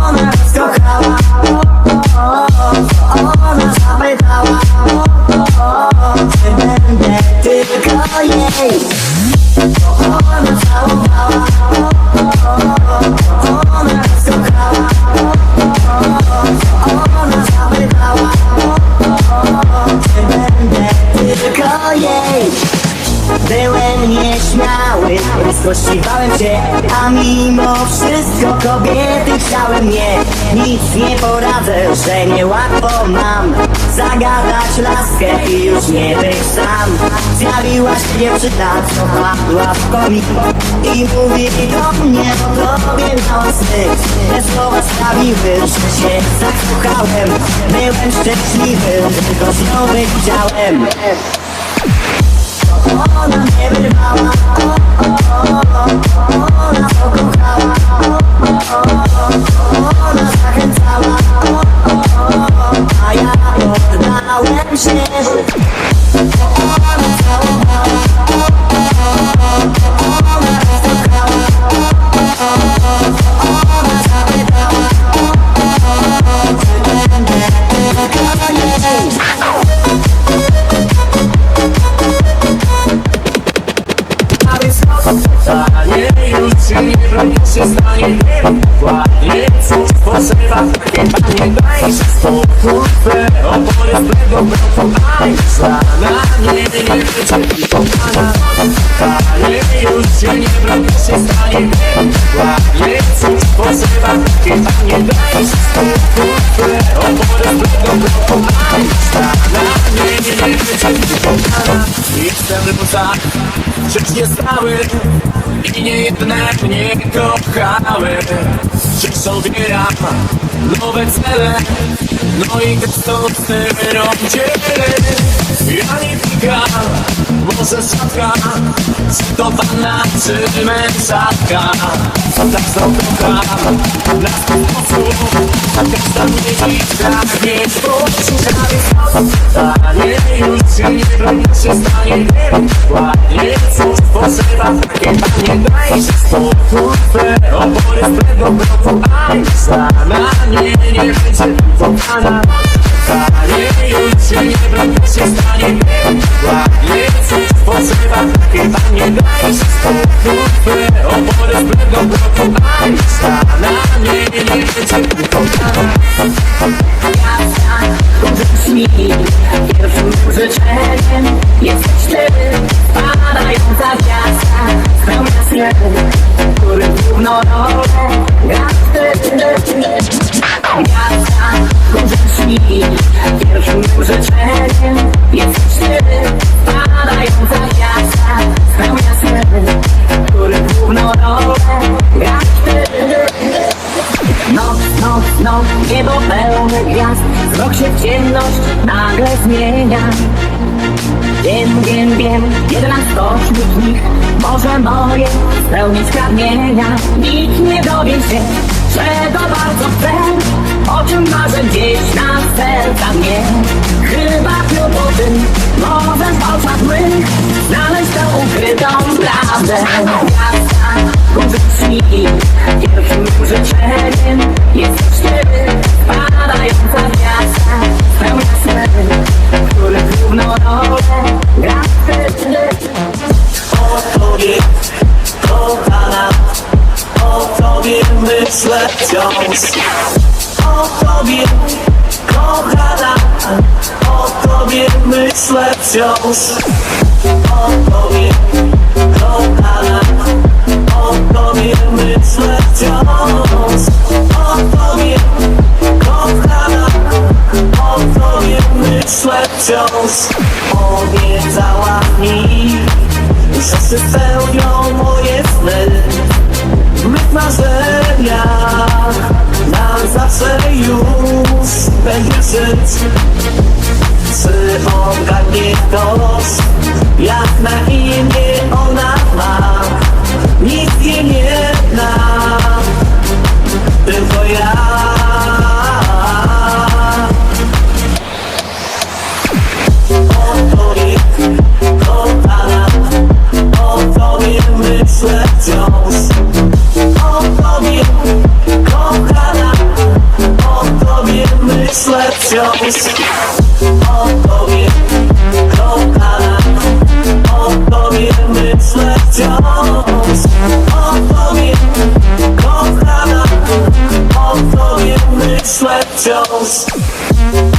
Ona rozkochała Ona zapytała Czy będę tylko jej Ona całowała Ona rozkochała Ona zapytała Czy będę tylko jej. Byłem nieśmiały, rozkościwałem się A mimo wszystko kobiety chciały mnie. Nic nie poradzę, że niełatwo mam Zagadać laskę i już nie być sam. Zjawiła się dziewczyna, co padła w komik I mówi do mnie, o tobie sny Te słowa sprawiły, że się zakochałem. Byłem szczęśliwy, tylko z nią widziałem ona mnie wyrwała Ona pokochała Ona ja się Twe opory z tego Aj, znana nie, nie będzie ci nie broni się stanie Dokładnie cóż potrzeba Chyba nie daj się z tego bloku Aj, znana nie, nie, nie będzie pokonana Jestem luza, rzecz nie stały i nie jedne mnie kochały Że sobie nowe cele No i testosteron dzielę Ja nie pika, może sadka Czy to panna, czy są kocham, na swój sposób Każda dziś pragnie poczuć Stanie już ci nie broni się stanie Ładnie cóż potrzeba Chyba nie daj się spokój Twe opory z tego bloku Aj, sama nie, nie będzie pokonana Stanie ci nie broni się stanie Ładnie cóż potrzeba Chyba nie daj się spokój Twe opory z tego bloku Aj, sama nie, nie będzie pokonana mi Pierwszym życzeniem jesteś ty Padająca gwiazda sen Który ty Gwiazda, użyć mi Pierwszym życzeniem jesteś pragnienia Nikt nie dowie się, czego bardzo chcę O czym marzę gdzieś na serca mnie. Chyba tylko ty możesz w oczach mych Znaleźć tę ukrytą prawdę wciąż O tobie, kochana O tobie myślę wciąż. O tobie, kochana O tobie myślę wciąż. O tobie, kochana O tobie myślę wciąż. Obiecała mi że się spełnią moje sny. Mych marzeniach będzie żyć Czy ogarnie ktoś Jak na imię ona ma Nikt jej nie zna Tylko ja O tobie, kochana O tobie myślę wciąż wciąż O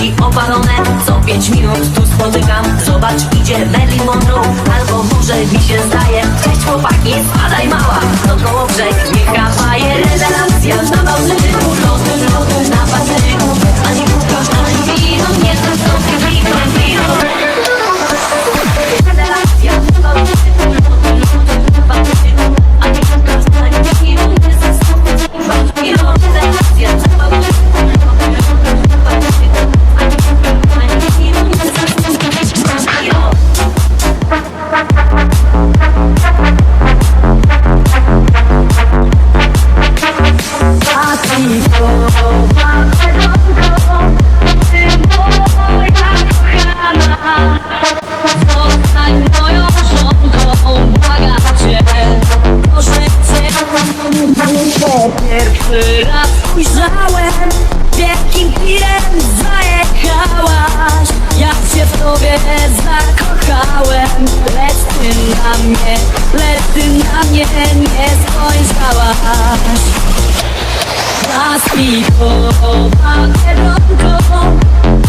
Piersi opalone, co pięć minut tu spotykam. Zobacz, idzie Marilyn Monroe, albo może mi się zdaje. Cześć chłopaki, spadaj mała, to koło brzeg. Nie kawaje Rewelacja. Na bałtyku, loty, loty na Pierwszy raz ujrzałem Wielkim tirem zajechałaś. Ja się w tobie zakochałem. Lecz ty na mnie, lecz ty na mnie nie spojrzałaś. Raz mi rąką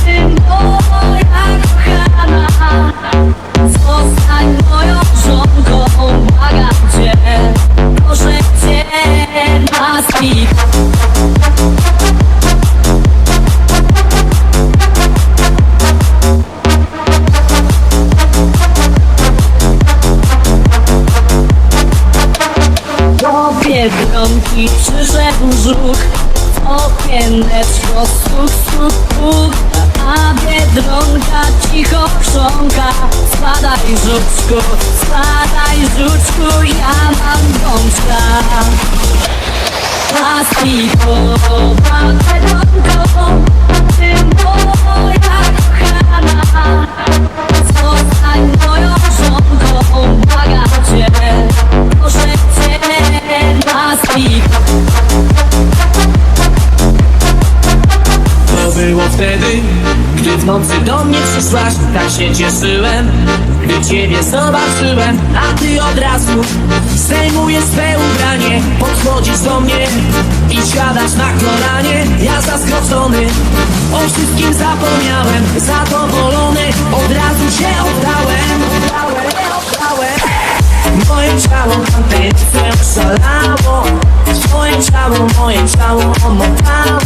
Ty moja kochana. Zostań moją żonką chrząka Spadaj żuczku, spadaj żuczku Ja mam gąbka Laski powa Biedronko Ty moja kochana. Zostań moją żonką Błagam cię Proszę cię Laski To było wtedy, gdy w nocy do mnie przyszłaś Tak się cieszyłem, gdy ciebie zobaczyłem A ty od razu zdejmujesz swe ubranie Podchodzisz do mnie i siadasz na kolanie. Ja zaskoczony, o wszystkim zapomniałem Zadowolony, od razu się oddałem. Oddałem, oddałem Moje ciało tamtejce szalało Twoje ciało, moje ciało omotało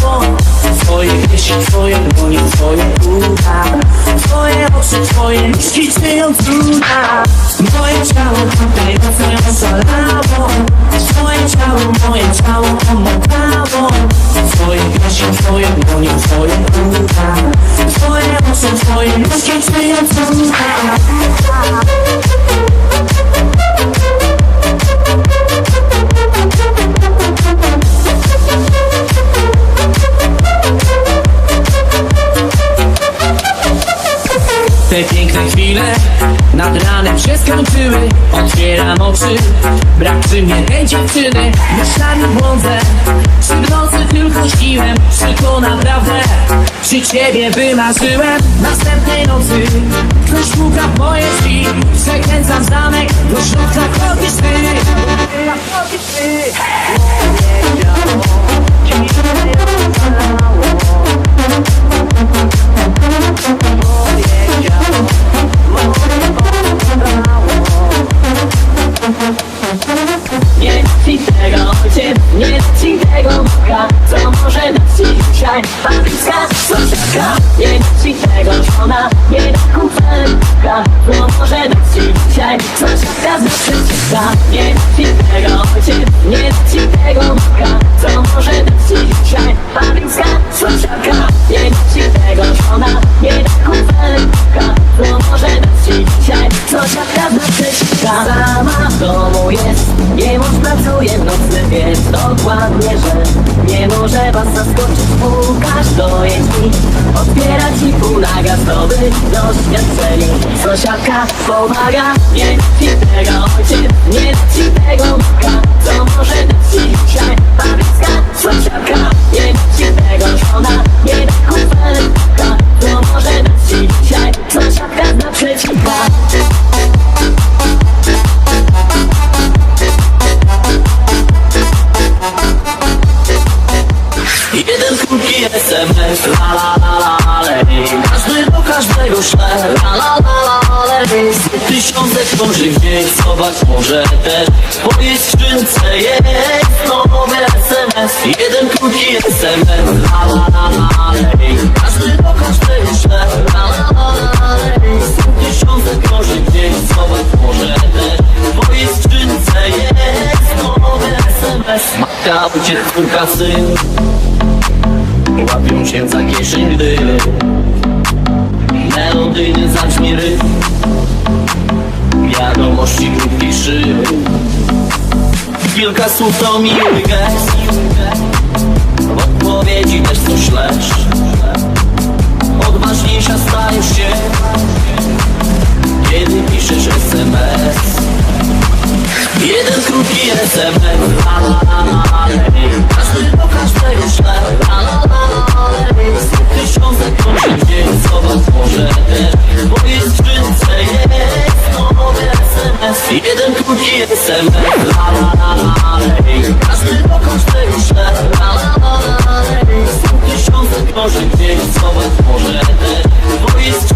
nad ranem się skończyły. Otwieram oczy, brak przy mnie tej dziewczyny. Myślami błądzę, czy nocy tylko śniłem Czy to naprawdę, czy ciebie wymarzyłem. Następnej nocy ktoś puka w moje drzwi. Przekręcam zamek, do środka wchodzisz ty Wchodzisz ty naprzeciwka Nie ci tego ojciec, nie ci tego Boga Co może dać dzisiaj Papiska, sąsiadka Nie ci tego żona, nie da kufelka Co może dać dzisiaj Sąsiadka z naprzeciwka Sama w domu jest Nie mąż pracuje w nocny wiec Dokładnie, że nie może was zaskoczyć Pukasz do jej drzwi Otwiera ci półnaga Zdoby doświadczeni Sąsiadka pomaga Nie ci ojciec Nie tego matka Co może dać SMS, la la la la lej Każdy do każdego szle, la la la la lej Tysiące krąży gdzieś, zobacz może też W twojej skrzynce jest nowy SMS Jeden krótki SMS, la la la la lej Każdy do każdego szle, la la la la lej Tysiące krąży gdzieś, zobacz może też W twojej skrzynce jest nowy SMS Matka, uciek, córka, syn Łapią się za kieszeń, gdy Melodyjny zaćmi ryb Wiadomości krótki szyb Kilka słów to miły gest. W odpowiedzi też coś lecz Odważniejsza stajesz się. Kiedy piszesz SMS Jeden krótki SMS Każdy do każdego szlak otworzę też jest SMS Jeden krótki SMS Każdy dokąd te ruszę La tysiące gdzieś co otworzę też jest